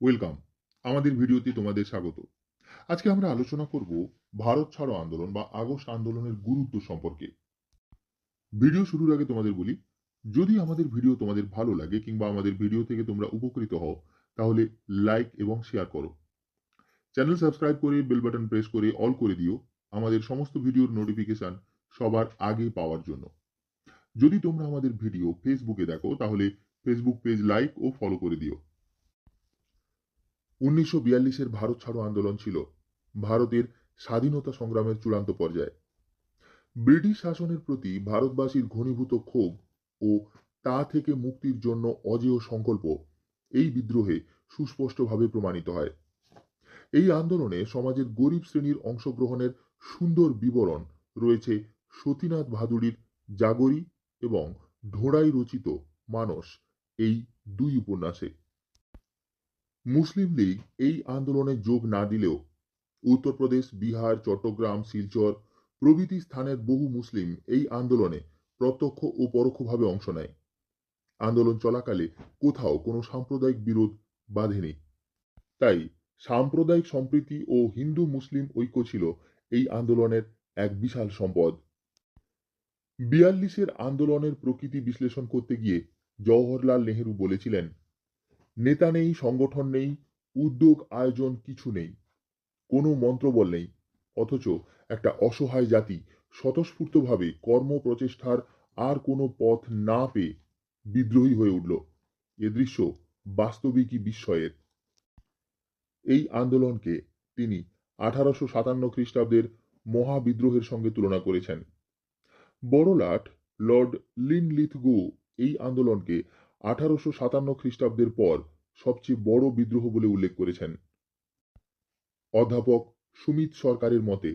Welcome আমাদের ভিডিওতে তোমাদের স্বাগত। আজকে আমরা আলোচনা করব ভারত ছাড়ো আন্দোলন বা আগস্ট আন্দোলনের গুরুত্ব সম্পর্কে। ভিডিও শুরুর আগে তোমাদের বলি, যদি আমাদের ভিডিও তোমাদের ভালো লাগে কিংবা আমাদের ভিডিও থেকে তোমরা উপকৃত হও, তাহলে লাইক এবং শেয়ার করো। চ্যানেল সাবস্ক্রাইব করে বেল বাটন প্রেস করে অল করে দিও, আমাদের সমস্ত ভিডিওর নোটিফিকেশন সবার আগে পাওয়ার জন্য। যদি তোমরা আমাদের ভিডিও ফেসবুকে দেখো, তাহলে ফেসবুক পেজ লাইক ও ফলো করে দিও। উনিশশো বিয়াল্লিশের ভারত ছাড়ো আন্দোলন ছিল ভারতের স্বাধীনতা সংগ্রামের চূড়ান্ত পর্যায়ে। ব্রিটিশ শাসনের প্রতি ভারতবাসীর ঘনীভূত ক্ষোভ ও তা থেকে মুক্তির জন্য অজেয় সংকল্প এই বিদ্রোহে সুস্পষ্টভাবে প্রমাণিত হয়। এই আন্দোলনে সমাজের গরিব শ্রেণির অংশগ্রহণের সুন্দর বিবরণ রয়েছে সতীনাথ ভাদুড়ির জাগরি এবং ঢোড়াই রচিত মানস এই দুই উপন্যাসে। মুসলিম লীগ এই আন্দোলনে যোগ না দিলেও উত্তরপ্রদেশ, বিহার, চট্টগ্রাম, শিলচর প্রভৃতি স্থানের বহু মুসলিম এই আন্দোলনে প্রত্যক্ষ ও পরোক্ষভাবে অংশ নেয়। আন্দোলন চলাকালে কোথাও কোনো সাম্প্রদায়িক বিরোধ বাঁধেনি। তাই সাম্প্রদায়িক সম্প্রীতি ও হিন্দু মুসলিম ঐক্য ছিল এই আন্দোলনের এক বিশাল সম্পদ। বিয়াল্লিশের আন্দোলনের প্রকৃতি বিশ্লেষণ করতে গিয়ে জওহরলাল নেহেরু বলেছিলেন নেতা নেই, সংগঠন নেই, উদ্যোগ, আয়োজন কিছু নেই। কোনো মন্ত্রবল নেই। অথচ একটা অসহায় জাতি স্বতঃস্ফূর্তভাবে কর্ম প্রচেষ্টার আর কোনো পথ না পেয়ে বিদ্রোহী হয়ে উঠল। এ দৃশ্য বাস্তবিকই বিস্ময়ের। এই আন্দোলনকে তিনি আঠারোশো সাতান্ন খ্রিস্টাব্দের মহাবিদ্রোহের সঙ্গে তুলনা করেছেন। বড়লাট লর্ড লিন লিনলিথগো এই আন্দোলনকে আঠারোশো সাতান্ন খ্রিস্টাব্দের পর সবচেয়ে বড় বিদ্রোহ বলে উল্লেখ করেছেন। অধ্যাপক সুমিত সরকারের মতে,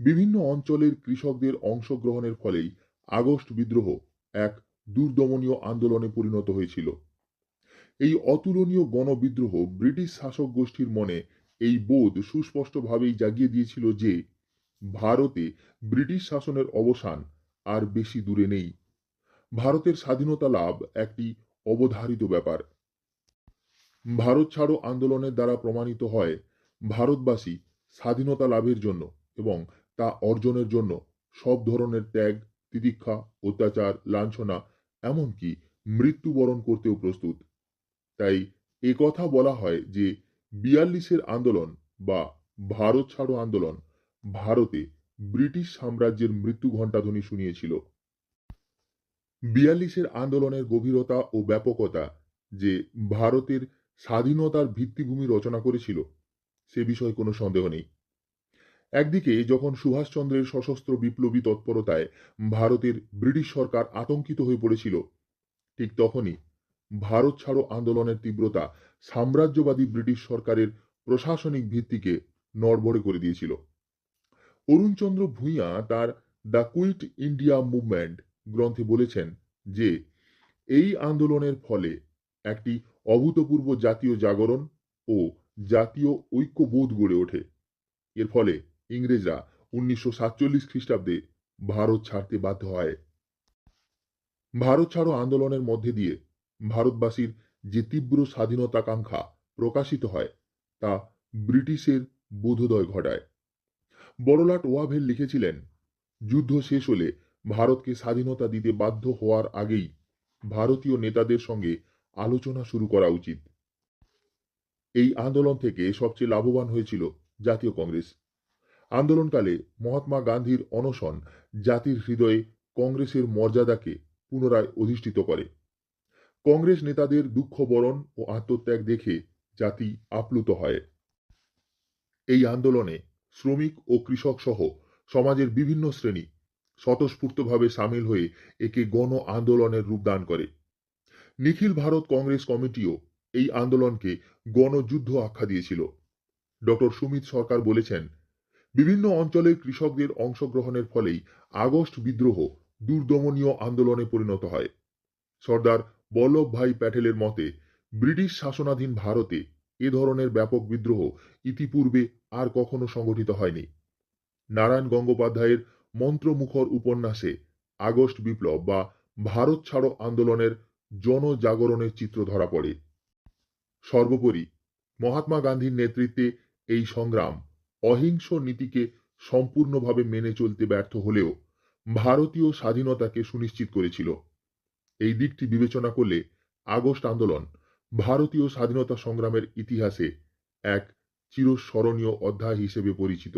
বিভিন্ন অঞ্চলের কৃষকদের অংশগ্রহণের ফলেই আগস্ট বিদ্রোহ এক দুর্দমনীয় আন্দোলনে পরিণত হয়েছিল। এই অতুলনীয় গণবিদ্রোহ ব্রিটিশ শাসক গোষ্ঠীর মনে এই বোধ সুস্পষ্টভাবেই জাগিয়ে দিয়েছিল যে, ভারতে ব্রিটিশ শাসনের অবসান আর বেশি দূরে নেই। ভারতের স্বাধীনতা লাভ একটি অবধারিত ব্যাপার। ভারত ছাড়ো আন্দোলনের দ্বারা প্রমাণিত হয় ভারতবাসী স্বাধীনতা লাভের জন্য এবং তা অর্জনের জন্য সব ধরনের ত্যাগ, তিতিক্ষা, অত্যাচার, লাঞ্ছনা, এমনকি মৃত্যুবরণ করতেও প্রস্তুত। তাই এ কথা বলা হয় যে বিয়াল্লিশের আন্দোলন বা ভারত ছাড়ো আন্দোলন ভারতে ব্রিটিশ সাম্রাজ্যের মৃত্যু ঘণ্টাধ্বনি শুনিয়েছিল। বিয়াল্লিশের আন্দোলনের গভীরতা ও ব্যাপকতা যে ভারতের স্বাধীনতার ভিত্তিভূমি রচনা করেছিল, সে বিষয়ে কোনো সন্দেহ নেই। একদিকে যখন সুভাষচন্দ্রের সশস্ত্র বিপ্লবী তৎপরতায় ভারতের ব্রিটিশ সরকার আতঙ্কিত হয়ে পড়েছিল, ঠিক তখনই ভারত ছাড়ো আন্দোলনের তীব্রতা সাম্রাজ্যবাদী ব্রিটিশ সরকারের প্রশাসনিক ভিত্তিকে নড়বড়ে করে দিয়েছিল। অরুণচন্দ্র ভূঁইয়া তার দ্য কুইট ইন্ডিয়া মুভমেন্ট গ্রন্থে বলেছেন যে, এই আন্দোলনের ফলে একটি অভূতপূর্ব জাতীয় জাগরণ ও জাতীয় ঐক্যবোধ গড়ে ওঠে। এর ফলে ইংরেজরা উনিশশো সাতচল্লিশ খ্রিস্টাব্দে ভারত ছাড়তে বাধ্য হয়। ভারত ছাড়ো আন্দোলনের মধ্যে দিয়ে ভারতবাসীর যে তীব্র স্বাধীনতাকাঙ্ক্ষা প্রকাশিত হয়, তা ব্রিটিশের বোধোদয় ঘটায়। বড়লাট ওয়াভেল লিখেছিলেন, যুদ্ধ শেষ হলে ভারতকে স্বাধীনতা দিতে বাধ্য হওয়ার আগেই ভারতীয় নেতাদের সঙ্গে আলোচনা শুরু করা উচিত। এই আন্দোলন থেকে সবচেয়ে লাভবান হয়েছিল জাতীয় কংগ্রেস। আন্দোলনকালে মহাত্মা গান্ধীর অনশন জাতির হৃদয়ে কংগ্রেসের মর্যাদাকে পুনরায় অধিষ্ঠিত করে। কংগ্রেস নেতাদের দুঃখ বরণ ও আত্মত্যাগ দেখে জাতি আপ্লুত হয়। এই আন্দোলনে শ্রমিক ও কৃষক সহ সমাজের বিভিন্ন শ্রেণি স্বতঃস্ফূর্তভাবে সামিল হয়ে একে গণ আন্দোলনের রূপদান করে। নিখিল ভারত কংগ্রেস কমিটিও এই আন্দোলনকে গণযুদ্ধ আখ্যা দিয়েছিল। ডক্টর সুমিত সরকার বলেছেন, বিভিন্ন অঞ্চলের কৃষকদের অংশগ্রহণের ফলেই আগস্ট বিদ্রোহ দুর্দমনীয় আন্দোলনে পরিণত হয়। সর্দার বল্লভভাই প্যাটেলের মতে, ব্রিটিশ শাসনাধীন ভারতে এ ধরনের ব্যাপক বিদ্রোহ ইতিপূর্বে আর কখনো সংগঠিত হয়নি। নারায়ণ গঙ্গোপাধ্যায়ের মন্ত্রমুখর উপন্যাসে আগস্ট বিপ্লব বা ভারত ছাড়ো আন্দোলনের জনজাগরণের চিত্র ধরা পড়ে। সর্বোপরি, মহাত্মা গান্ধীর নেতৃত্বে এই সংগ্রাম অহিংস নীতিকে সম্পূর্ণভাবে মেনে চলতে ব্যর্থ হলেও ভারতীয় স্বাধীনতাকে সুনিশ্চিত করেছিল। এই দিকটি বিবেচনা করলে আগস্ট আন্দোলন ভারতীয় স্বাধীনতা সংগ্রামের ইতিহাসে এক চিরস্মরণীয় অধ্যায় হিসেবে পরিচিত।